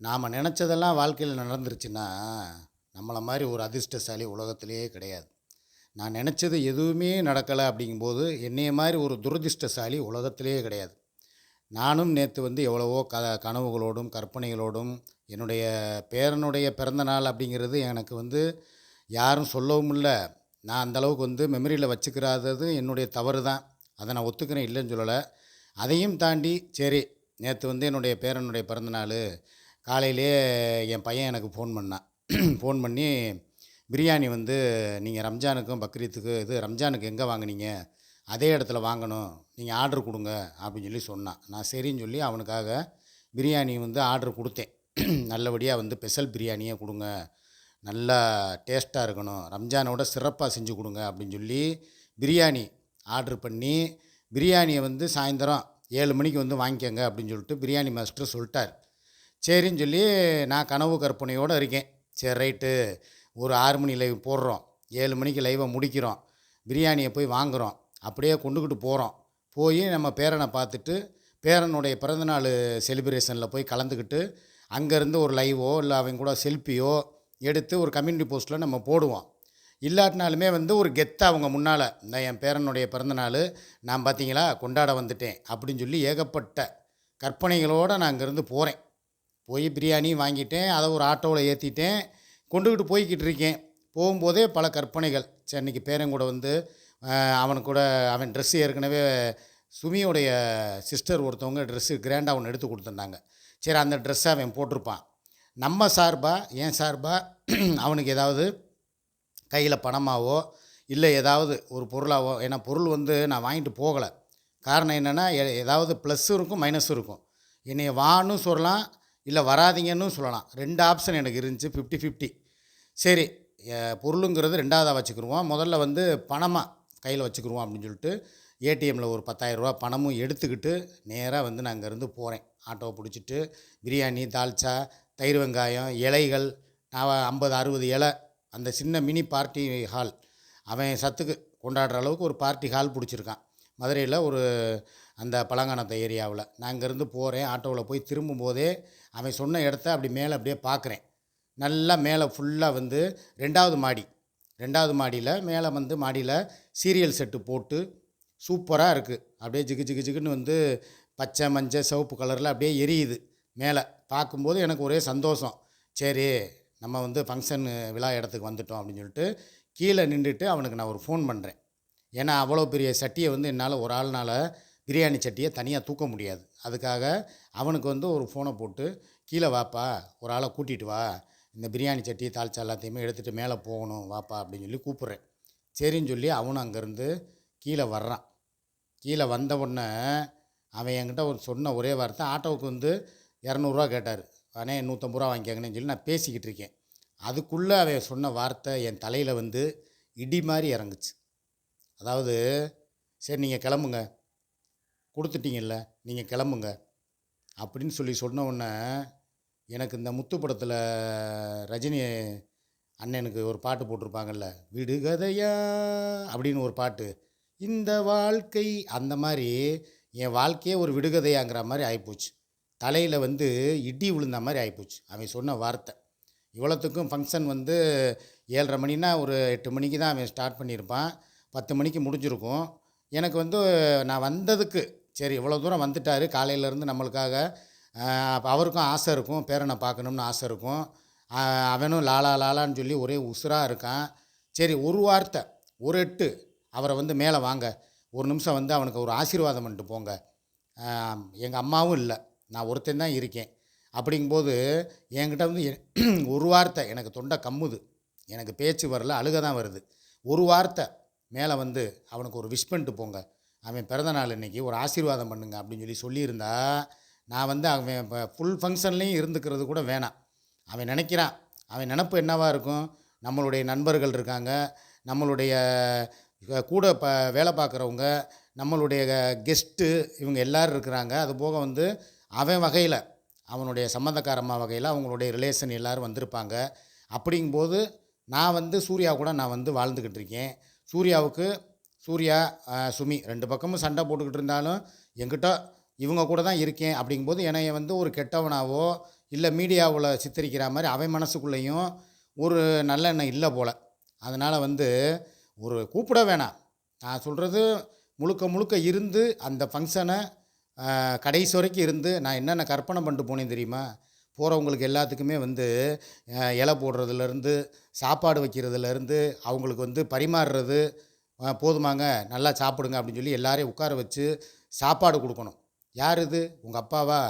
நாம் நினச்சதெல்லாம் வாழ்க்கையில் நடந்துருச்சுன்னா நம்மளை மாதிரி ஒரு அதிர்ஷ்டசாலி உலகத்திலேயே கிடையாது. நான் நினச்சது எதுவுமே நடக்கலை அப்படிங்கும்போது என்னைய மாதிரி ஒரு துரதிர்ஷ்டசாலி உலகத்திலேயே கிடையாது. நானும் நேற்று வந்து எவ்வளவோ க கனவுகளோடும் கற்பனைகளோடும் என்னுடைய பேரனுடைய பிறந்த நாள் அப்படிங்கிறது எனக்கு வந்து யாரும் சொல்லவும் இல்லை. நான் அந்தளவுக்கு வந்து மெமரியில் வச்சுக்கிறாதது என்னுடைய தவறு தான். அதை நான் ஒத்துக்கிறேன் இல்லைன்னு சொல்லலை. அதையும் தாண்டி சரி நேற்று வந்து என்னுடைய பேரனுடைய பிறந்த காலையிலேயே காலையிலே என் பையன் எனக்கு ஃபோன் பண்ணான். ஃபோன் பண்ணி பிரியாணி வந்து நீங்கள் ரம்ஜானுக்கும் பக்ரீத்துக்கு இது ரம்ஜானுக்கு எங்கே வாங்குனீங்க? அதே இடத்துல வாங்கணும். நீங்கள் ஆர்டர் கொடுங்க. அப்படின்னு சொல்லி சொன்னான். நான் சரின்னு சொல்லி அவனுக்காக பிரியாணி வந்து ஆர்டர் கொடுத்தேன். நல்லபடியாக வந்து ஸ்பெஷல் பிரியாணியே கொடுங்க. நல்லா டேஸ்ட்டாக இருக்கணும். ரம்ஜானோட சிறப்பாக செஞ்சு கொடுங்க அப்படின்னு சொல்லி பிரியாணி ஆர்டர் பண்ணி பிரியாணியை வந்து சாயந்தரம் ஏழு மணிக்கு வந்து வாங்கிக்கோங்க அப்படின்னு சொல்லிட்டு பிரியாணி மாஸ்டர் சொல்லிட்டார். சரின்னு சொல்லி நான் கனவு கற்பனையோடு இருக்கேன். சரி ரைட்டு. ஒரு ஆறு மணி லைவ் போடுறோம். ஏழு மணிக்கு லைவை முடிக்கிறோம். பிரியாணியை போய் வாங்குகிறோம் அப்படியே கொண்டுக்கிட்டு போகிறோம் போய் நம்ம பேரனை பார்த்துட்டு பேரனுடைய பிறந்தநாள் செலிப்ரேஷனில் போய் கலந்துக்கிட்டு அங்கேருந்து ஒரு லைவோ இல்லை அவங்க கூட செல்ஃபியோ எடுத்து ஒரு கம்யூனிட்டி போஸ்ட்டில் நம்ம போடுவோம். இல்லாட்டினாலுமே வந்து ஒரு கெத்தை அவங்க முன்னால் இந்த என் பேரனுடைய பிறந்தநாள் நான் பார்த்தீங்களா கொண்டாட வந்துட்டேன் அப்படின்னு சொல்லி ஏகப்பட்ட கற்பனைகளோடு நான் அங்கேருந்து போகிறேன் போய் பிரியாணி வாங்கிட்டேன் அதை ஒரு ஆட்டோவில் ஏற்றிட்டேன் கொண்டுக்கிட்டு போய்கிட்டு இருக்கேன். போகும்போதே பல கற்பனைகள். சரி அன்றைக்கி பேரன் கூட வந்து அவனுக்கு அவன் கூட அவன் ட்ரெஸ்ஸு ஏற்கனவே சுமியோடைய சிஸ்டர் ஒருத்தவங்க ட்ரெஸ்ஸு கிராண்டாக ஒன்று எடுத்து கொடுத்துருந்தாங்க. சரி அந்த ட்ரெஸ்ஸை அவன் போட்டிருப்பான். நம்ம சார்பாக என் சார்பாக அவனுக்கு ஏதாவது கையில் பணமாவோ இல்லை ஏதாவது ஒரு பொருளாவோ ஏன்னா பொருள் வந்து நான் வாங்கிட்டு போகலை. காரணம் என்னென்னா ஏதாவது ப்ளஸ்ஸும் இருக்கும் மைனஸும் இருக்கும். என்னைய வான்னு சொல்லலாம் இல்லை வராதிங்கன்னு சொல்லலாம். ரெண்டு ஆப்ஷன் எனக்கு இருந்துச்சு ஃபிஃப்டி ஃபிஃப்டி சரி பொருளுங்கிறது ரெண்டாவதாக வச்சுக்கிருவோம். முதல்ல வந்து பணமாக கையில் வச்சுக்கிருவோம் அப்படின்னு சொல்லிட்டு ஏடிஎம்மில் ஒரு 10000 ரூபா பணமும் எடுத்துக்கிட்டு நேராக வந்து நான் அங்கேருந்து போகிறேன் ஆட்டோவை பிடிச்சிட்டு பிரியாணி தால்ச்சா தயிர் வெங்காயம் இலைகள் நான் ஐம்பது அறுபது இலை அந்த சின்ன மினி பார்ட்டி ஹால் அவன் சத்துக்கு கொண்டாடுற அளவுக்கு ஒரு பார்ட்டி ஹால் பிடிச்சிருக்கான். மதுரையில் ஒரு அந்த பழங்கானத்த ஏரியாவில். நான் அங்கேருந்து போகிறேன் ஆட்டோவில் போய் திரும்பும்போதே அவன் சொன்ன இடத்த அப்படி மேலே அப்படியே பார்க்குறேன் நல்லா மேலே ஃபுல்லாக வந்து ரெண்டாவது மாடி. ரெண்டாவது மாடியில் மேலே வந்து மாடியில் சீரியல் செட்டு போட்டு சூப்பராக இருக்குது அப்படியே ஜிகு ஜிகு ஜிகுன்னு வந்து பச்சை மஞ்சள் சிவப்பு கலரில் அப்படியே எரியுது மேலே. பார்க்கும்போது எனக்கு ஒரே சந்தோஷம். சரி நம்ம வந்து ஃபங்க்ஷன் விழா இடத்துக்கு வந்துட்டோம் அப்படின்னு சொல்லிட்டு கீழே நின்றுட்டு அவனுக்கு நான் ஒரு ஃபோன் பண்ணுறேன் ஏன்னா அவ்வளோ பெரிய சட்டியை வந்து என்னால் ஒரு ஆள்னால் பிரியாணி சட்டியை தனியாக தூக்க முடியாது. அதுக்காக அவனுக்கு வந்து ஒரு ஃபோனை போட்டு கீழே வாப்பா ஒரு ஆளை கூட்டிகிட்டு வா. இந்த பிரியாணி சட்டி தாளிச்சா எல்லாத்தையுமே எடுத்துகிட்டு மேலே போகணும் வாப்பா அப்படின்னு சொல்லி கூப்பிட்றேன். சரின்னு சொல்லி அவனும் அங்கேருந்து கீழே வர்றான். கீழே வந்த உடனே அவன் என்கிட்ட ஒரு சொன்ன ஒரே வார்த்தை ஆட்டோவுக்கு வந்து இரநூறுவா கேட்டார். அண்ணே நூற்றம்பது ரூபா வாங்கிக்கங்கன்னு சொல்லி நான் பேசிக்கிட்டு இருக்கேன். அதுக்குள்ளே அவன் சொன்ன வார்த்தை என் தலையில் வந்து இடி மாதிரி இறங்குச்சு. அதாவது சரி நீங்கள் கிளம்புங்க. கொடுத்துட்டீங்கல்ல நீங்கள் கிளம்புங்க. அப்படின்னு சொல்லி சொன்ன உடனே எனக்கு இந்த முத்து படத்தில் ரஜினி அண்ணனுக்கு ஒரு பாட்டு போட்டிருப்பாங்கல்ல விடுகதையா? அப்படின்னு ஒரு பாட்டு. இந்த வாழ்க்கை அந்த மாதிரி என் வாழ்க்கையே ஒரு விடுகதையாங்கிற மாதிரி ஆகிப்போச்சு தலையில் வந்து இடி விழுந்த மாதிரி ஆகிப்போச்சு அவன் சொன்ன வார்த்தை. இவ்வளோத்துக்கும் ஃபங்க்ஷன் வந்து ஏழரை மணினா ஒரு எட்டு மணிக்கு தான் அவன் ஸ்டார்ட் பண்ணியிருப்பான். பத்து மணிக்கு முடிஞ்சிருக்கும். எனக்கு வந்து நான் வந்ததுக்கு சரி இவ்வளோ தூரம் வந்துட்டார் காலையிலேருந்து நம்மளுக்காக அவருக்கும் ஆசை இருக்கும் பேரனை பார்க்கணும்னு ஆசை இருக்கும். அவனும் லாலா லாலான்னு சொல்லி ஒரே உசுராக இருக்கான். சரி ஒரு வார்த்தை ஒரு எட்டு அவரை வந்து மேலே வாங்க. ஒரு நிமிஷம் வந்து அவனுக்கு ஒரு ஆசீர்வாதம் பண்ணிட்டு போங்க. எங்கள் அம்மாவும் இல்லை நான் ஒருத்தன் தான் இருக்கேன். அப்படிங்கும்போது என்கிட்ட வந்து ஒரு வார்த்தை எனக்கு தொண்டை கம்முது. எனக்கு பேச்சு வரல அழுக தான் வருது. ஒரு வார்த்தை மேலே வந்து அவனுக்கு ஒரு விஷ் பண்ணிட்டு போங்க. அவன் பிறந்த நாள் இன்னைக்கு ஒரு ஆசீர்வாதம் பண்ணுங்க அப்படின்னு சொல்லி சொல்லியிருந்தா நான் வந்து அவன் இப்போ ஃபுல் ஃபங்க்ஷன்லேயும் இருந்துக்கிறது கூட வேணாம். அவன் நினைக்கிறான். அவன் நினப்பு என்னவாக இருக்கும்? நம்மளுடைய நண்பர்கள் இருக்காங்க. நம்மளுடைய கூட ப வேலை பார்க்குறவங்க நம்மளுடைய கெஸ்ட்டு இவங்க எல்லோரும் இருக்கிறாங்க. அது போக வந்து அவன் வகையில் அவனுடைய சம்மந்தக்காரம்மா வகையில் அவங்களுடைய ரிலேஷன் எல்லோரும் வந்திருப்பாங்க. அப்படிங்கும்போது நான் வந்து சூர்யா கூட நான் வந்து வாழ்ந்துக்கிட்டு இருக்கேன். சூர்யாவுக்கு சூர்யா சுமி ரெண்டு பக்கமும் சண்டை போட்டுக்கிட்டு இருந்தாலும் எங்கிட்ட இவங்க கூட தான் இருக்கேன் அப்படிங்கும்போது என்னைய வந்து ஒரு கெட்டவனாவோ இல்லை மீடியாவில் சித்தரிக்கிற மாதிரி அவன் மனசுக்குள்ளேயும் ஒரு நல்லெண்ணம் இல்லை போல். அதனால் வந்து ஒரு கூப்பிட வேணாம். நான் சொல்கிறது முழுக்க முழுக்க இருந்து அந்த ஃபங்க்ஷனை கடைசி வரைக்கும் இருந்து நான் என்னென்ன கற்பனை பண்ணிட்டு போனேன் தெரியுமா? போகிறவங்களுக்கு எல்லாத்துக்குமே வந்து இலை போடுறதுலேருந்து சாப்பாடு வைக்கிறதுலேருந்து அவங்களுக்கு வந்து பரிமாறுறது போதுமாங்க நல்லா சாப்பிடுங்க அப்படின்னு சொல்லி எல்லாரையும் உட்கார வச்சு சாப்பாடு கொடுக்கணும். யார் இது? உங்கள் அப்பாவா?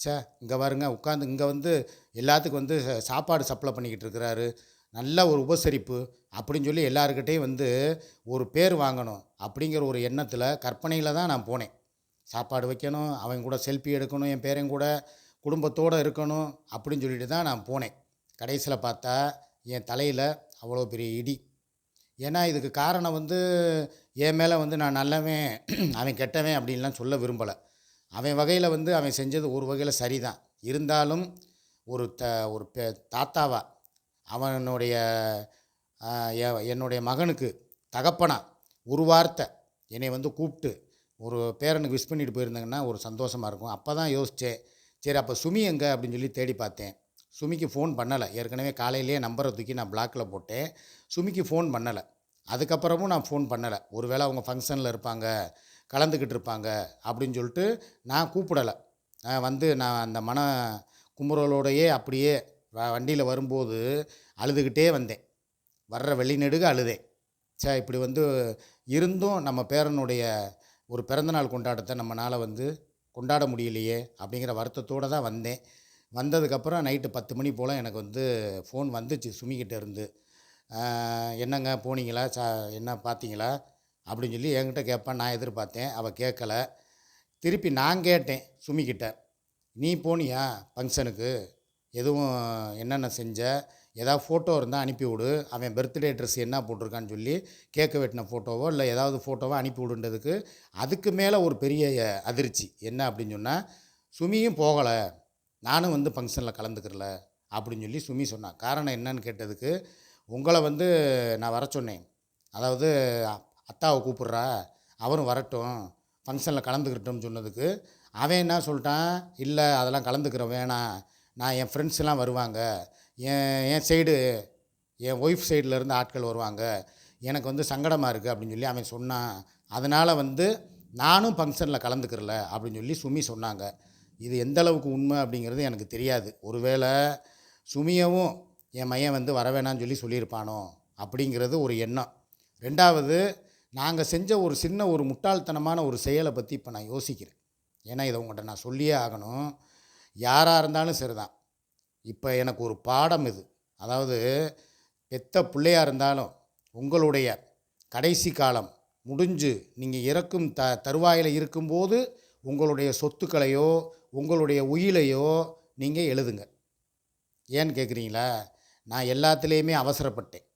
சே இங்கே பாருங்க உட்காந்து இங்கே வந்து எல்லாத்துக்கும் வந்து சாப்பாடு சப்ளை பண்ணிக்கிட்டு இருக்கிறாரு. நல்ல ஒரு உபசரிப்பு அப்படின்னு சொல்லி எல்லாருக்கிட்டேயும் வந்து ஒரு பேர் வாங்கணும் அப்படிங்கிற ஒரு எண்ணத்தில் கற்பனையில் தான் நான் போனேன். சாப்பாடு வைக்கணும் அவங்க கூட செல்ஃபி எடுக்கணும் என் பேரையும் கூட குடும்பத்தோடு இருக்கணும் அப்படின்னு சொல்லிட்டு தான் நான் போனேன். கடைசியில் பார்த்தா என் தலையில் அவ்வளோ பெரிய இடி. ஏன்னா இதுக்கு காரணம் வந்து என் மேலே வந்து நான் நல்லவன் அவன் கெட்டவன் அப்படின்லாம் சொல்ல விரும்பலை. அவன் வகையில் வந்து அவன் செஞ்சது ஒரு வகையில் சரிதான். இருந்தாலும் ஒரு த ஒரு பெ தாத்தாவா அவனுடைய என்னுடைய மகனுக்கு தகப்பனா ஒரு வார்த்தை என்னை வந்து கூப்பிட்டு ஒரு பேரனுக்கு விஷ் பண்ணிட்டு போயிருந்தாங்கன்னா ஒரு சந்தோஷமாக இருக்கும். அப்போ தான் யோசித்தேன் சரி அப்போ சுமி எங்கே? அப்படின்னு சொல்லி தேடி பார்த்தேன். சுமிக்கு ஃபோன் பண்ணலை. ஏற்கனவே காலையிலேயே நம்பரை தூக்கி நான் பிளாக்கில் போட்டேன். சுமிக்கு ஃபோன் பண்ணலை. அதுக்கப்புறமும் நான் ஃபோன் பண்ணலை. ஒருவேளை அவங்க ஃபங்க்ஷனில் இருப்பாங்க கலந்துக்கிட்டு இருப்பாங்க அப்படின்னு சொல்லிட்டு நான் கூப்பிடலை. நான் வந்து நான் அந்த மன குமுறலோடையே அப்படியே வண்டியில் வரும்போது அழுதுகிட்டே வந்தேன். வர்ற வெளிநெடுக அழுதேன். சே இப்படி வந்து இருந்தும் நம்ம பேரனுடைய ஒரு பிறந்தநாள் கொண்டாட்டத்தை நம்மளால் வந்து கொண்டாட முடியலையே அப்படிங்கிற வருத்தத்தோடு தான் வந்தேன். வந்ததுக்கப்புறம் நைட்டு பத்து மணி போல் எனக்கு வந்து ஃபோன் வந்துச்சு சுமிக்கிட்ட இருந்து. என்னங்க போனீங்களா? சா என்ன பார்த்தீங்களா? அப்படின்னு சொல்லி என்கிட்ட கேட்பேன். நான் எதிர்பார்த்தேன். அவள் கேட்கல. திருப்பி நான் கேட்டேன் சுமிக்கிட்ட. நீ போனியா ஃபங்க்ஷனுக்கு? எதுவும் என்னென்ன செஞ்ச? ஏதாவது ஃபோட்டோ இருந்தால் அனுப்பிவிடு அவன் பர்த்டே ட்ரெஸ் என்ன போட்டிருக்கான்னு சொல்லி கேட்க வெட்டின ஃபோட்டோவோ இல்லை ஏதாவது ஃபோட்டோவோ அனுப்பிவிடுன்றதுக்கு அதுக்கு மேலே ஒரு பெரிய அதிர்ச்சி. என்ன அப்படின்னு சொன்னால் சுமியும் போகலை. நானும் வந்து ஃபங்க்ஷனில் கலந்துக்கிறல அப்படின்னு சொல்லி சுமி சொன்னான் காரணம் என்னன்னு கேட்டதுக்கு உங்களை வந்து நான் வர சொன்னேன். அதாவது அத்தாவை கூப்பிட்றா. அவரும் வரட்டும். ஃபங்க்ஷனில் கலந்துக்கிட்டோம்னு சொன்னதுக்கு அவன் என்ன சொல்லிட்டான்? இல்லை அதெல்லாம் கலந்துக்கிறேன் வேணாம். நான் என் ஃப்ரெண்ட்ஸ்லாம் வருவாங்க. என் என் சைடு என் ஒய்ஃப் சைடில் ஆட்கள் வருவாங்க. எனக்கு வந்து சங்கடமாக இருக்குது அப்படின்னு சொல்லி அவன் சொன்னான். அதனால் வந்து நானும் ஃபங்க்ஷனில் கலந்துக்கிறல அப்படின்னு சொல்லி சுமி சொன்னாங்க. இது எந்த அளவுக்கு உண்மை அப்படிங்கிறது எனக்கு தெரியாது. ஒருவேளை சுமியவும் என் மையன் வந்து வரவேணான்னு சொல்லி சொல்லியிருப்பானோ அப்படிங்கிறது ஒரு எண்ணம். ரெண்டாவது நாங்கள் செஞ்ச ஒரு சின்ன ஒரு முட்டாள்தனமான ஒரு செயலை பற்றி இப்போ நான் யோசிக்கிறேன். ஏன்னா இதை உங்கள்கிட்ட நான் சொல்லியே ஆகணும். யாராக இருந்தாலும் சரிதான். இப்போ எனக்கு ஒரு பாடம் இது. அதாவது பெத்த பிள்ளையாக இருந்தாலும் உங்களுடைய கடைசி காலம் முடிஞ்சு நீங்கள் இறக்கும் த தருவாயில் இருக்கும்போது உங்களுடைய சொத்துக்களையோ உங்களுடைய உயிலையோ நீங்கள் எழுதுங்க. ஏன்னு கேட்குறீங்களா நான் எல்லாத்துலேயுமே அவசரப்பட்டேன்.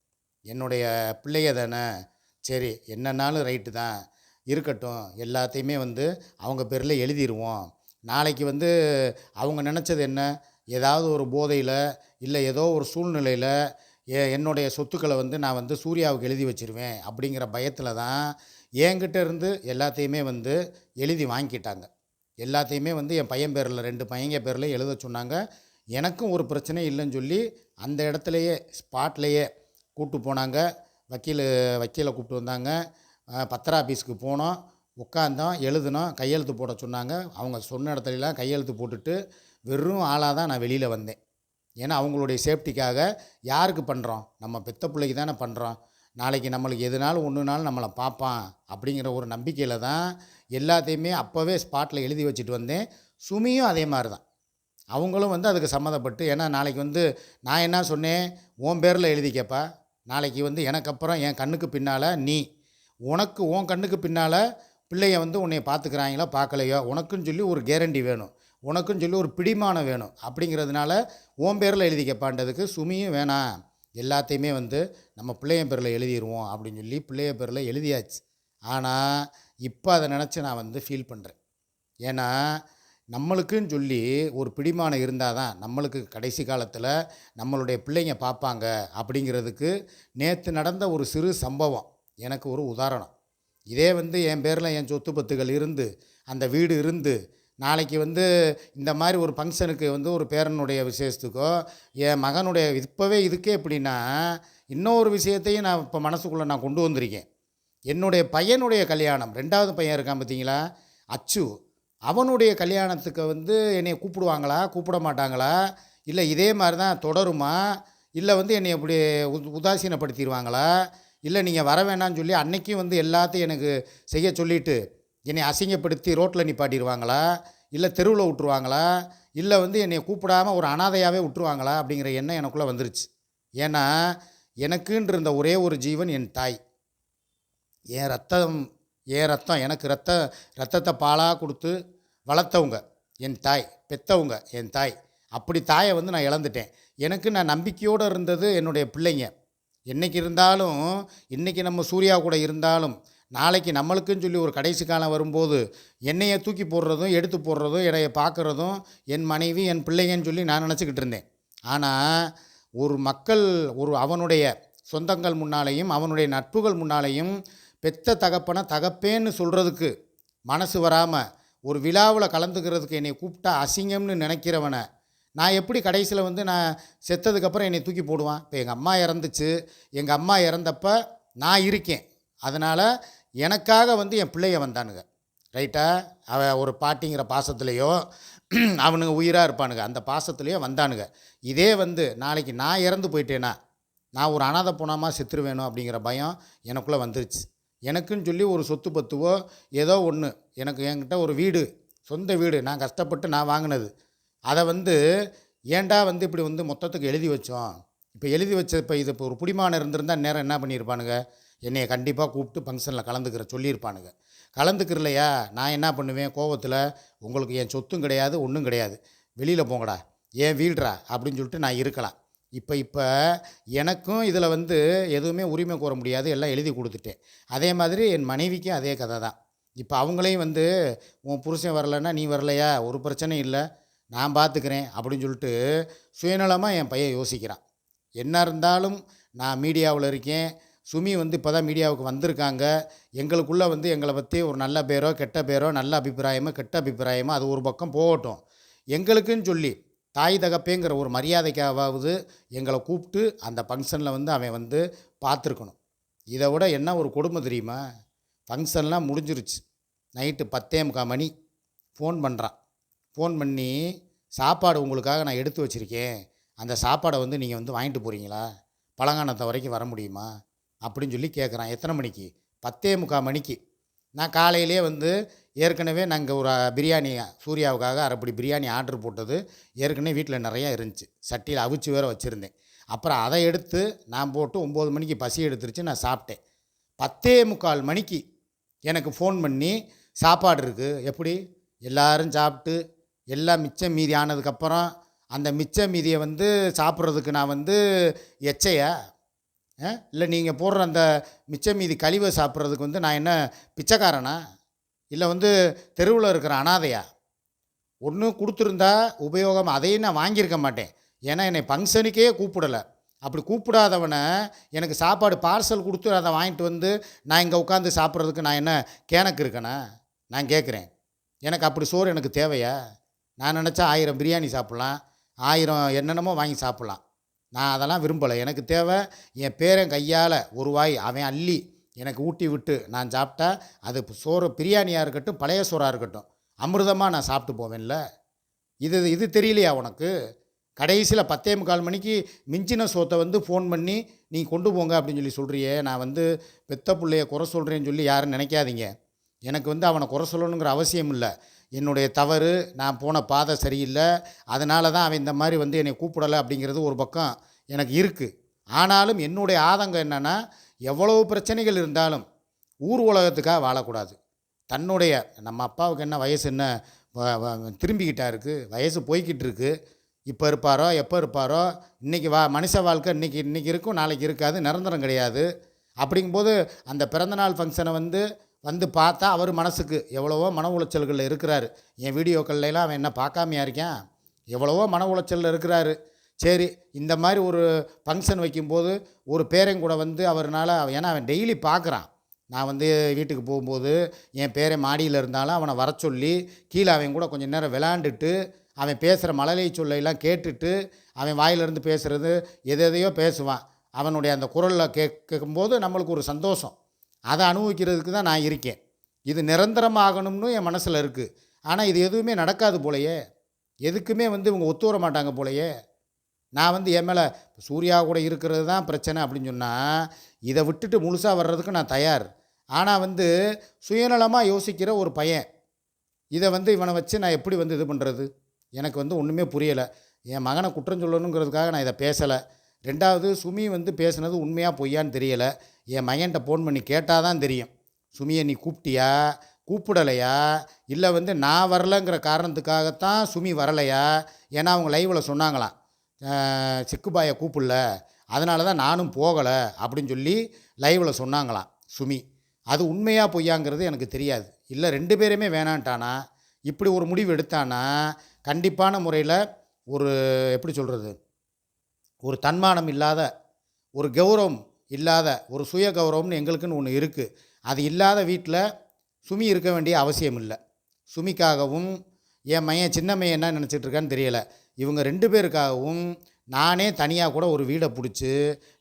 என்னுடைய பிள்ளைய தானே சரி என்னன்னாலும் ரைட்டு தான். இருக்கட்டும் எல்லாத்தையுமே வந்து அவங்க பேரில் எழுதிடுவோம் நாளைக்கு வந்து அவங்க நினச்சது என்ன? ஏதாவது ஒரு போதையில் இல்லை ஏதோ ஒரு சூழ்நிலையில் ஏ என்னுடைய சொத்துக்களை வந்து நான் வந்து சூர்யாவுக்கு எழுதி வச்சிருவேன் அப்படிங்கிற பயத்தில் தான் என்கிட்ட இருந்து எல்லாத்தையுமே வந்து எழுதி வாங்கிக்கிட்டாங்க எல்லாத்தையுமே வந்து என் பையன் பேரில் ரெண்டு பையங்க பேரில் எழுத சொன்னாங்க. எனக்கும் ஒரு பிரச்சனை இல்லைன்னு சொல்லி அந்த இடத்துலையே ஸ்பாட்லேயே கூப்பிட்டு போனாங்க. வக்கீல் வக்கீலை கூப்பிட்டு வந்தாங்க. பத்திர ஆஃபீஸுக்கு போனோம். உட்காந்தோம் எழுதினோம் கையெழுத்து போட சொன்னாங்க. அவங்க சொன்ன இடத்துலலாம் கையெழுத்து போட்டுட்டு வெறும் ஆளாக தான் நான் வெளியில் வந்தேன். ஏன்னா அவங்களுடைய சேஃப்டிக்காக யாருக்கு பண்ணுறோம் நம்ம பெத்த பிள்ளைக்கு தானே பண்ணுறோம் நாளைக்கு நம்மளுக்கு எதுனாலும் ஒன்றுனாலும் நம்மளை பார்ப்பான் அப்படிங்கிற ஒரு நம்பிக்கையில் தான் எல்லாத்தையுமே அப்போவே ஸ்பாட்டில் எழுதி வச்சுட்டு வந்தேன். சுமியும் அதே மாதிரி தான். அவங்களும் வந்து அதுக்கு சம்மந்தப்பட்டு ஏன்னா நாளைக்கு வந்து நான் என்ன சொன்னேன்? உன் பேரில் எழுதிக்கப்பா நாளைக்கு வந்து எனக்கு அப்புறம் என் கண்ணுக்கு பின்னால் நீ. உனக்கு உன் கண்ணுக்கு பின்னால் பிள்ளைய வந்து உன்னை பார்த்துக்கிறாங்களோ பார்க்கலையோ? உனக்குன்னு சொல்லி ஒரு கேரண்டி வேணும். உனக்குன்னு சொல்லி ஒரு பிடிமானம் வேணும் அப்படிங்கிறதுனால உன் பேரில் எழுதிக்கப்பான்றதுக்கு சுமியும் வேணாம். எல்லாத்தையுமே வந்து நம்ம பிள்ளைய பேரில் எழுதிடுவோம் அப்படின்னு சொல்லி பிள்ளைய பேரில் எழுதியாச்சு. ஆனால் இப்போ அதை நினச்சி நான் வந்து ஃபீல் பண்ணுறேன் ஏன்னா நம்மளுக்குன்னு சொல்லி ஒரு பிடிமானம் இருந்தால் தான் நம்மளுக்கு கடைசி காலத்தில் நம்மளுடைய பிள்ளைங்க பார்ப்பாங்க அப்படிங்கிறதுக்கு நேற்று நடந்த ஒரு சிறு சம்பவம் எனக்கு ஒரு உதாரணம். இதே வந்து என் பேரில் என் சொத்து பத்துகள் இருந்து அந்த வீடு இருந்து நாளைக்கு வந்து இந்த மாதிரி ஒரு ஃபங்க்ஷனுக்கு வந்து ஒரு பேரனுடைய விசேஷத்துக்கோ என் மகனுடைய இப்போவே இதுக்கே எப்படின்னா இன்னொரு விஷயத்தையும் நான் இப்போ மனசுக்குள்ளே நான் கொண்டு வந்திருக்கேன். என்னுடைய பையனுடைய கல்யாணம் ரெண்டாவது பையன் இருக்கான் பார்த்தீங்களா அச்சு. அவனுடைய கல்யாணத்துக்கு வந்து என்னை கூப்பிடுவாங்களா? கூப்பிட மாட்டாங்களா? இல்லை இதே மாதிரி தான் தொடருமா? இல்லை வந்து என்னை இப்படி உ உதாசீனப்படுத்திடுவாங்களா? இல்லை நீங்கள் வர வேணாம்னு சொல்லி அன்னைக்கும் வந்து எல்லாத்தையும் எனக்கு செய்ய சொல்லிவிட்டு என்னை அசிங்கப்படுத்தி ரோட்டில் நிப்பாட்டிடுவாங்களா? இல்லை தெருவில் விட்டுருவாங்களா? இல்லை வந்து என்னை கூப்பிடாம ஒரு அனாதையாகவே விட்டுருவாங்களா? அப்படிங்கிற எண்ணம் எனக்குள்ளே வந்துருச்சு. ஏன்னா எனக்குன்னு இருந்த ஒரே ஒரு ஜீவன் என் தாய். என் ரத்தம் என் ரத்தம் எனக்கு ரத்த ரத்தத்தை பாலாக கொடுத்து வளர்த்தவங்க என் தாய் பெத்தவங்க என் தாய். அப்படி தாயை வந்து நான் இழந்துட்டேன். எனக்கு நான் நம்பிக்கையோடு இருந்தது என்னுடைய பிள்ளைங்க. என்னைக்கு இருந்தாலும் இன்றைக்கி நம்ம சூர்யா கூட இருந்தாலும் நாளைக்கு நம்மளுக்குன்னு சொல்லி ஒரு கடைசி காலம் வரும்போது என்னையை தூக்கி போடுறதும் எடுத்து போடுறதும் என்னைய பார்க்குறதும் என் மனைவி என் பிள்ளைங்கன்னு சொல்லி நான் நினச்சிக்கிட்டு இருந்தேன். ஆனால் ஒரு மக்கள் ஒரு அவனுடைய சொந்தங்கள் முன்னாலேயும் அவனுடைய நட்புகள் முன்னாலேயும் பெத்த தகப்பனை தகப்பேன்னு சொல்கிறதுக்கு மனசு வராமல் ஒரு விழாவில் கலந்துக்கிறதுக்கு என்னை கூப்பிட்டா அசிங்கம்னு நினைக்கிறவனை நான் எப்படி கடைசியில் வந்து நான் செத்ததுக்கப்புறம் என்னை தூக்கி போடுவான்? இப்போ எங்கள் அம்மா இறந்துச்சு. எங்கள் அம்மா இறந்தப்ப நான் இருக்கேன். அதனால் எனக்காக வந்து என் பிள்ளைய வந்தானுங்க. ரைட்டா அவன் ஒரு பாட்டிங்கிற பாசத்துலேயோ அவனுங்க உயிராக இருப்பானுங்க. அந்த பாசத்துலேயோ வந்தானுங்க. இதே வந்து நாளைக்கு நான் இறந்து போயிட்டேனா நான் ஒரு அனாதை போனாமா செத்துருவேணும் அப்படிங்கிற பயம் எனக்குள்ளே வந்துருச்சு. எனக்குன்னு சொல்லி ஒரு சொத்து பத்துவோ ஏதோ ஒன்று எனக்கு என்கிட்ட ஒரு வீடு சொந்த வீடு. நான் கஷ்டப்பட்டு நான் வாங்கினது. அதை வந்து ஏன்டா வந்து இப்படி வந்து மொத்தத்துக்கு எழுதி வச்சோம்? இப்போ எழுதி வச்ச இப்போ இது இப்போ ஒரு புடிமானம் இருந்திருந்தால் நேரம் என்ன பண்ணியிருப்பானுங்க? என்னையை கண்டிப்பாக கூப்பிட்டு ஃபங்க்ஷனில் கலந்துக்கிற சொல்லியிருப்பானுங்க. கலந்துக்கிறலையா? நான் என்ன பண்ணுவேன்? கோவத்தில் உங்களுக்கு என் சொத்தும் கிடையாது ஒன்றும் கிடையாது. வெளியில் போங்கடா. ஏன் வீழ்றா? அப்படின்னு சொல்லிட்டு நான் இருக்கலாம். இப்போ இப்போ எனக்கும் இதில் வந்து எதுவுமே உரிமை கோர முடியாது. எல்லாம் எழுதி கொடுத்துட்டேன். அதே மாதிரி என் மனைவிக்கும் அதே கதை தான். இப்போ அவங்களையும் வந்து உன் புருஷன் வரலைன்னா நீ வரலையா? ஒரு பிரச்சனையும் இல்லை. நான் பார்த்துக்கிறேன் அப்படின்னு சொல்லிட்டு சுயநலமாக என் பையன் யோசிக்கிறான். என்ன இருந்தாலும் நான் மீடியாவில் இருக்கேன். சுமி வந்து இப்போ தான் மீடியாவுக்கு வந்திருக்காங்க. எங்களுக்குள்ளே வந்து எங்களை பற்றி ஒரு நல்ல பேரோ கெட்ட பேரோ நல்ல அபிப்பிராயமோ கெட்ட அபிப்பிராயமோ அது ஒரு பக்கம் போகட்டும். எங்களுக்குன்னு சொல்லி தாய் தகப்பேங்கிற ஒரு மரியாதைக்காவது எங்களை கூப்பிட்டு அந்த ஃபங்க்ஷனில் வந்து அவன் வந்து பார்த்துருக்கணும். இதை விட என்ன ஒரு கொடுமை தெரியுமா? ஃபங்க்ஷன்லாம் முடிஞ்சிருச்சு. நைட்டு பத்தே முக்கால் மணி. ஃபோன் பண்ணுறான் ஃபோன் பண்ணி சாப்பாடு உங்களுக்காக நான் எடுத்து வச்சுருக்கேன். அந்த சாப்பாடை வந்து நீங்கள் வந்து வாங்கிட்டு போகிறீங்களா பழங்கானத்தை வரைக்கும் வர முடியுமா? அப்படின்னு சொல்லி கேட்குறான். எத்தனை மணிக்கு? பத்தே முக்கால் மணிக்கு. நான் காலையிலே வந்து ஏற்கனவே நாங்கள் ஒரு பிரியாணி சூர்யாவுக்காக அரைப்படி பிரியாணி ஆர்டர் போட்டது ஏற்கனவே வீட்டில் நிறையா இருந்துச்சு. சட்டியில் அவிச்சு வேற வச்சுருந்தேன். அப்புறம் அதை எடுத்து நான் போட்டு ஒம்பது மணிக்கு பசி எடுத்துருச்சு நான் சாப்பிட்டேன். பத்தே முக்கால் மணிக்கு எனக்கு ஃபோன் பண்ணி சாப்பாடு இருக்குது எப்படி? எல்லாரும் சாப்பிட்டு எல்லாம் மிச்சம் மீதி ஆனதுக்கப்புறம் அந்த மிச்ச மீதியை வந்து சாப்பிட்றதுக்கு நான் வந்து எச்சையா? இல்லை நீங்கள் போடுற அந்த மிச்ச மீதி கழிவை சாப்பிட்றதுக்கு வந்து நான் என்ன பிச்சைக்காரனா? இல்லை வந்து தெருவில் இருக்கிற அனாதையா? ஒன்று கொடுத்துருந்தா உபயோகம் அதையும் நான் வாங்கியிருக்க மாட்டேன். ஏன்னா என்னை ஃபங்க்ஷனுக்கே கூப்பிடலை. அப்படி கூப்பிடாதவனை எனக்கு சாப்பாடு பார்சல் கொடுத்து அதை வாங்கிட்டு வந்து நான் இங்கே உட்காந்து சாப்பிட்றதுக்கு நான் என்ன கேனக்கு இருக்கேனா? நான் கேட்குறேன். எனக்கு அப்படி சோறு எனக்கு தேவையா? நான் நினச்சா ஆயிரம் பிரியாணி சாப்பிட்லாம். ஆயிரம் என்னென்னமோ வாங்கி சாப்பிட்லாம். நான் அதெல்லாம் விரும்பலை. எனக்கு தேவை என் பேரன் கையால் ஒரு வாய் அவன் அள்ளி எனக்கு ஊட்டி விட்டு நான் சாப்பிட்டா அது சோறு பிரியாணியாக இருக்கட்டும் பழைய சோறாக இருக்கட்டும். அமிர்தமாக நான் சாப்பிட்டு போவேன்ல. இது இது தெரியலையா உனக்கு? கடைசியில் பத்தே முக்கால் மணிக்கு மிஞ்சின சோத்தை வந்து ஃபோன் பண்ணி நீ கொண்டு போங்க அப்படின்னு சொல்லி சொல்கிறியே நான் வந்து பெத்த பிள்ளைய குறை சொல்கிறேன்னு சொல்லி யாரும் நினைக்காதீங்க. எனக்கு வந்து அவனை குறை சொல்லணுங்கிற அவசியம் இல்லை. என்னுடைய தவறு நான் போன பாதை சரியில்லை அதனால தான் அவன் இந்த மாதிரி வந்து என்னை கூப்பிடலை அப்படிங்கிறது ஒரு பக்கம் எனக்கு இருக்குது ஆனாலும் என்னுடைய ஆதங்கம் என்னென்னா எவ்வளவு பிரச்சனைகள் இருந்தாலும் ஊர் உலகத்துக்காக வாழக்கூடாது. தன்னுடைய நம்ம அப்பாவுக்கு என்ன வயசு என்ன திரும்பிக்கிட்டா இருக்குது வயசு போய்கிட்டு இருக்கு இப்போ இருப்பாரோ எப்போ இருப்பாரோ இன்றைக்கி வா மனுஷ வாழ்க்கை இன்றைக்கி இன்றைக்கி இருக்கும் நாளைக்கு இருக்காது நிரந்தரம் கிடையாது. அப்படிங்கும்போது அந்த பிறந்தநாள் ஃபங்க்ஷனை வந்து வந்து பார்த்தா அவர் மனசுக்கு எவ்வளவோ மன உளைச்சல்களில் இருக்கிறாரு. என் வீடியோக்கள்லாம் அவன் என்ன பார்க்காமையா இருக்கான் எவ்வளவோ மன உளைச்சலில் இருக்கிறாரு. சரி இந்த மாதிரி ஒரு ஃபங்க்ஷன் வைக்கும்போது ஒரு பேரன் கூட வந்து அவர்னால ஏன்னா அவன் டெய்லி பார்க்குறான். நான் வந்து வீட்டுக்கு போகும்போது என் பேரன் மாடியில் இருந்தாலும் அவனை வர சொல்லி கீழே அவன் கூட கொஞ்சம் நேரம் விளாண்டுட்டு அவன் பேசுகிற மழலை சொல்லையெல்லாம் கேட்டுட்டு அவன் வாயிலிருந்து பேசுகிறது எது எதையோ பேசுவான். அவனுடைய அந்த குரலில் கேட்கும்போது நம்மளுக்கு ஒரு சந்தோஷம். அதை அனுபவிக்கிறதுக்கு தான் நான் இருக்கேன். இது நிரந்தரமாகணும்னு என் மனசில் இருக்குது ஆனால் இது எதுவுமே நடக்காது போலயே. எதுக்குமே வந்து இவங்க ஒத்து வர மாட்டாங்க போலயே. நான் வந்து என் மேலே சூர்யா கூட இருக்கிறது தான் பிரச்சனை அப்படின்னு சொன்னால் இதை விட்டுட்டு முழுசாக வர்றதுக்கு நான் தயார். ஆனால் வந்து சுயநலமாக யோசிக்கிற ஒரு பையன் இதை வந்து இவனை வச்சு நான் எப்படி வந்து இது பண்ணுறது எனக்கு வந்து ஒன்றுமே புரியலை. என் மகனை குற்றம் சொல்லணுங்கிறதுக்காக நான் இதை பேசலை. ரெண்டாவது சுமி வந்து பேசுனது உண்மையாக பொய்யான்னு தெரியலை. என் மகன்கிட்ட ஃபோன் பண்ணி கேட்டால் தான் தெரியும். சுமியை நீ கூப்பிட்டியா? கூப்பிடலையா? இல்லை வந்து நான் வரலைங்கிற காரணத்துக்காகத்தான் சுமி வரலையா? ஏன்னா அவங்க லைவில் சொன்னாங்களாம். சிக்குபாயை கூப்பிடல. அதனால தான் நானும் போகலை அப்படின்னு சொல்லி லைவில் சொன்னாங்களாம் சுமி. அது உண்மையாக பொய்யாங்கிறது எனக்கு தெரியாது. இல்லை ரெண்டு பேருமே வேணான்ட்டானா? இப்படி ஒரு முடிவு எடுத்தானா? கண்டிப்பான முறையில் ஒரு எப்படி சொல்கிறது ஒரு தன்மானம் இல்லாத ஒரு கௌரவம் இல்லாத ஒரு சுய கௌரவம்னு எங்களுக்குன்னு ஒன்று இருக்குது அது இல்லாத வீட்டில் சுமி இருக்க வேண்டிய அவசியம் இல்லை. சுமிக்காகவும் என் மையன் சின்ன மையன் என்ன நினச்சிட்டு இருக்கான்னு தெரியலை. இவங்க ரெண்டு பேருக்காகவும் நானே தனியாக கூட ஒரு வீடை பிடிச்சி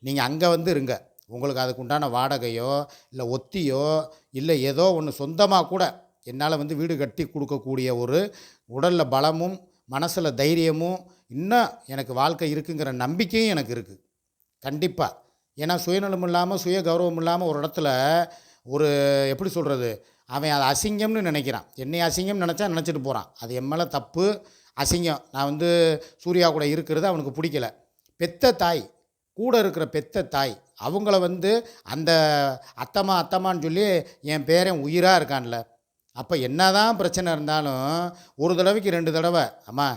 நீங்கள் அங்கே வந்து இருங்க. உங்களுக்கு அதுக்கு உண்டான வாடகையோ இல்லை ஒத்தியோ இல்லை ஏதோ ஒன்று சொந்தமாக கூட என்னால் வந்து வீடு கட்டி கொடுக்கக்கூடிய ஒரு உடலில் பலமும் மனசில் தைரியமும் இன்னும் எனக்கு வாழ்க்கை இருக்குங்கிற நம்பிக்கையும் எனக்கு இருக்குது கண்டிப்பாக ஏன்னா சுயநலம் இல்லாமல் சுய கௌரவம் இல்லாமல் ஒரு இடத்துல ஒரு எப்படி சொல்கிறது அவன் அதை அசிங்கம்னு நினைக்கிறான். என்னை அசிங்கம் நினச்சா நினச்சிட்டு போகிறான் அது என் மேலே தப்பு அசிங்கம். நான் வந்து சூர்யா கூட இருக்கிறது அவனுக்கு பிடிக்கல. பெத்த தாய் கூட இருக்கிற பெத்த தாய் அவங்கள வந்து அந்த அத்தம்மா அத்தம்மான்னு சொல்லி என் பேரன் உயிராக இருக்கான்ல. அப்போ என்னதான் பிரச்சனை இருந்தாலும் ஒரு தடவைக்கு ரெண்டு தடவை அம்மா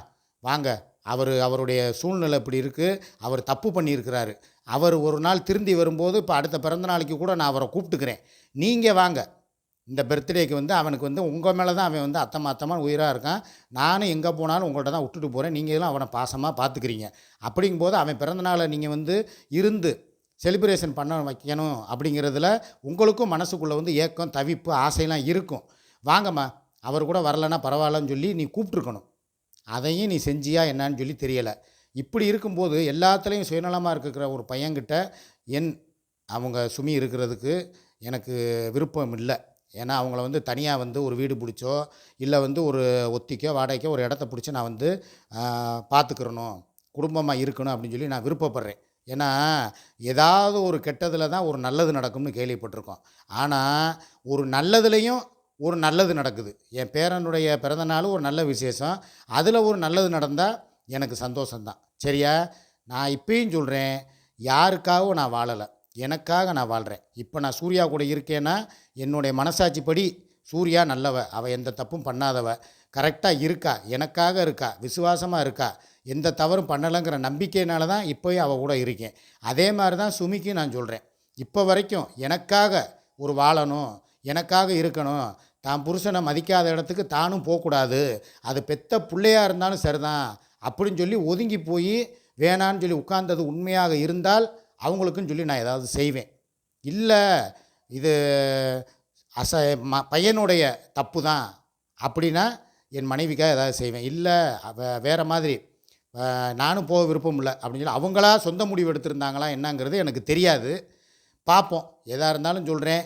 வாங்க. அவர் அவருடைய சூழ்நிலை இப்படி இருக்குது அவர் தப்பு பண்ணியிருக்கிறாரு. அவர் ஒரு நாள் திருந்தி வரும்போது இப்போ அடுத்த பிறந்த நாளைக்கு கூட நான் அவரை கூப்பிட்டுக்கிறேன். நீங்கள் வாங்க. இந்த பர்த்டேக்கு வந்து அவனுக்கு வந்து உங்கள் மேலே தான் அவன் வந்து அத்தம்மா அத்தமாக உயிராக இருக்கான். நானும் எங்கே போனாலும் உங்கள்கிட்ட தான் விட்டுட்டு போகிறேன் நீங்களும் அவனை பாசமாக பார்த்துக்கிறீங்க அப்படிங்கும்போது அவன் பிறந்தநாளை நீங்கள் வந்து இருந்து செலிப்ரேஷன் பண்ண வைக்கணும் அப்படிங்கிறதுல உங்களுக்கும் மனசுக்குள்ளே வந்து ஏக்கம் தவிப்பு ஆசையெல்லாம் இருக்கும். வாங்கம்மா. அவர் கூட வரலைன்னா பரவாயில்லன்னு சொல்லி நீ கூப்பிட்ருக்கணும் அதையும் நீ செஞ்சியா என்னன்னு சொல்லி தெரியலை. இப்படி இருக்கும்போது எல்லாத்துலேயும் சுயநலமாக இருக்கிற ஒரு பையன்கிட்ட என் அவங்க சுமி இருக்கிறதுக்கு எனக்கு விருப்பம் இல்லை. ஏன்னா அவங்கள வந்து தனியாக வந்து ஒரு வீடு பிடிச்சோ இல்லை வந்து ஒரு ஒத்திக்கோ வாடகைக்கோ ஒரு இடத்த பிடிச்சி நான் வந்து பார்த்துக்கிறணும் குடும்பமாக இருக்கணும் அப்படின்னு சொல்லி நான் விருப்பப்படுறேன். ஏன்னா ஏதாவது ஒரு கெட்டதில் தான் ஒரு நல்லது நடக்கும்னு கேள்விப்பட்டிருக்கோம். ஆனால் ஒரு நல்லதுலேயும் ஒரு நல்லது நடக்குது. என் பேரனுடைய பிறந்தநாள் ஒரு நல்ல விசேஷம். அதில் ஒரு நல்லது நடந்தால் எனக்கு சந்தோஷம்தான். சரியா? நான் இப்பயும் சொல்கிறேன் யாருக்காகவும் நான் வாழலை. எனக்காக நான் வாழ்கிறேன் இப்போ நான் சூர்யா கூட இருக்கேன்னா என்னுடைய மனசாட்சிப்படி சூர்யா நல்லவ. அவள் எந்த தப்பும் பண்ணாதவ. கரெக்டாக இருக்கா? எனக்காக இருக்கா? விசுவாசமாக இருக்கா? எந்த தவறும் பண்ணலைங்கிற நம்பிக்கையினால தான் இப்போயும் அவள் கூட இருக்கேன். அதே மாதிரி தான் சுமிக்கு நான் சொல்கிறேன் இப்போ வரைக்கும் எனக்காக ஒரு வாழணும் எனக்காக இருக்கணும் தான் புருஷனை மதிக்காத இடத்துக்கு தானும் போகக்கூடாது. அது பெத்த பிள்ளையாக இருந்தாலும் சரிதான். அப்படின்னு சொல்லி ஒதுங்கி போய் வேணான்னு சொல்லி உட்கார்ந்தது உண்மையாக இருந்தால் அவங்களுக்குன்னு சொல்லி நான் ஏதாவது செய்வேன். இல்லை இது அச ம பையனுடைய தப்பு தான் அப்படின்னா என் மனைவிக்காக ஏதாவது செய்வேன். இல்லை வேறு மாதிரி நானும் போக விருப்பம் இல்லை அப்படின்னு சொல்லி அவங்களா சொந்த முடிவு எடுத்திருந்தாங்களா என்னங்கிறது எனக்கு தெரியாது. பார்ப்போம். எதாக இருந்தாலும் சொல்கிறேன்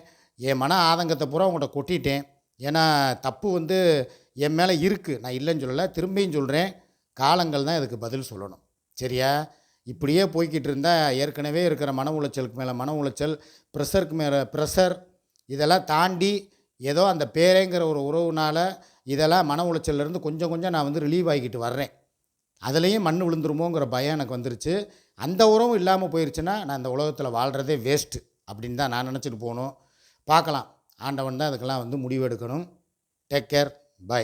என் மன ஆதங்கத்தை பூரா உங்கள்கிட்ட கொட்டிட்டேன். ஏன்னா தப்பு வந்து என் மேலே இருக்குது நான் இல்லைன்னு சொல்லலை திரும்பியும் சொல்கிறேன் காலங்கள் தான் இதுக்கு பதில் சொல்லணும். சரியா? இப்படியே போய்கிட்டு இருந்தால் ஏற்கனவே இருக்கிற மன உளைச்சலுக்கு மேலே மன உளைச்சல் ப்ரெஷருக்கு மேலே ப்ரெஷர் இதெல்லாம் தாண்டி ஏதோ அந்த பேரேங்கிற ஒரு உறவுனால் இதெல்லாம் மன உளைச்சல்லேருந்து கொஞ்சம் கொஞ்சம் நான் வந்து ரிலீவ் ஆகிக்கிட்டு வர்றேன். அதுலேயும் மண் விழுந்துருமோங்கிற பயம் எனக்கு வந்துருச்சு. அந்த உறவும் இல்லாமல் போயிடுச்சுன்னா நான் இந்த உலகத்தில் வாழ்கிறதே வேஸ்ட்டு அப்படின்னு தான் நான் நினச்சிட்டு போகணும். பார்க்கலாம். ஆண்டவன் தான் அதுக்கெல்லாம் வந்து முடிவு எடுக்கணும் டேக் கேர் பை